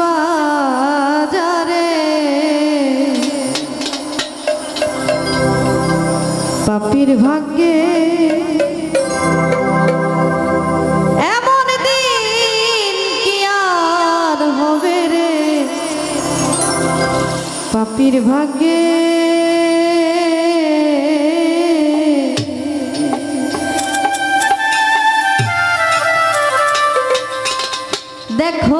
বাজারে। পাপির ভাগ্যে এমন দিন কি আর হবে রে? পাপির ভাগ্যে দেখো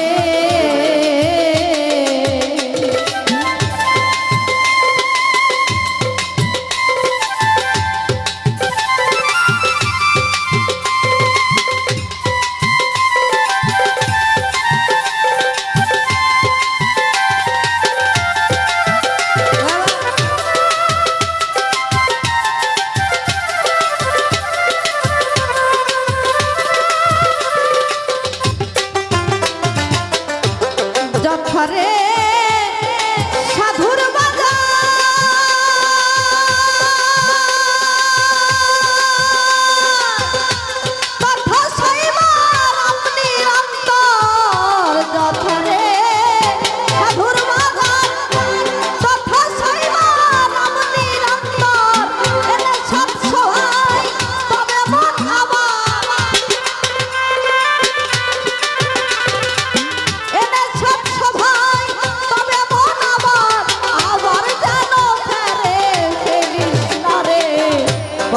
ঘরে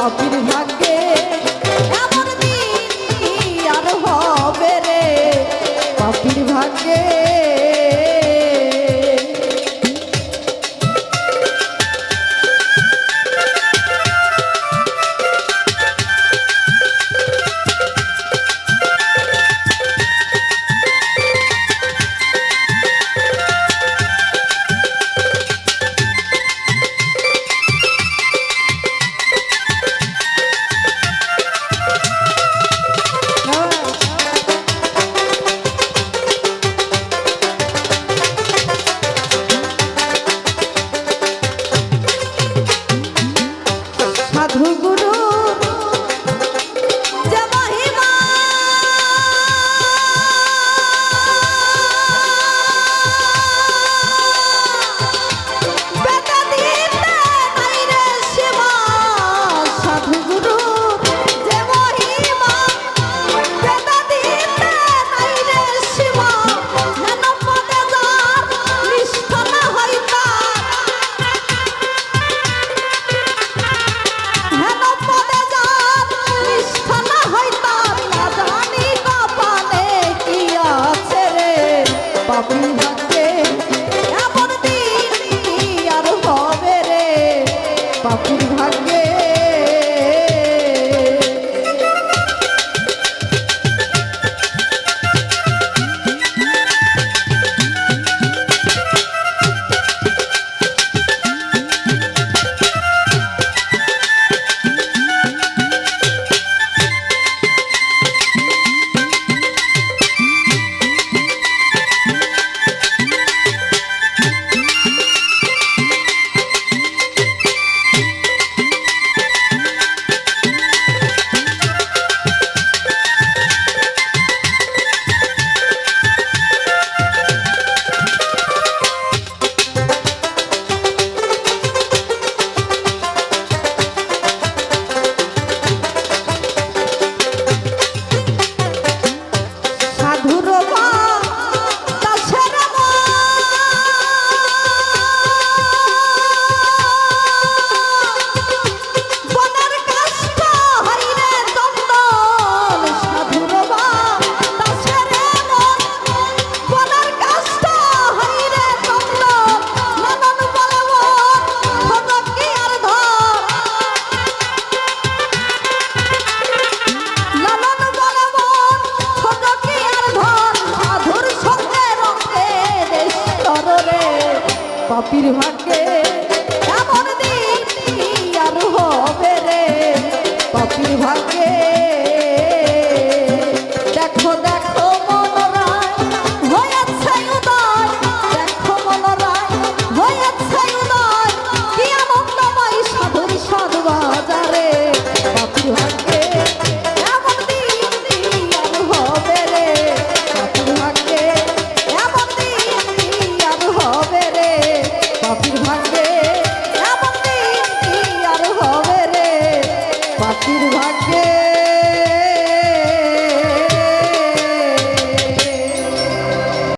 Só que eles não ভ্রুগুরু papilho vaqueiro.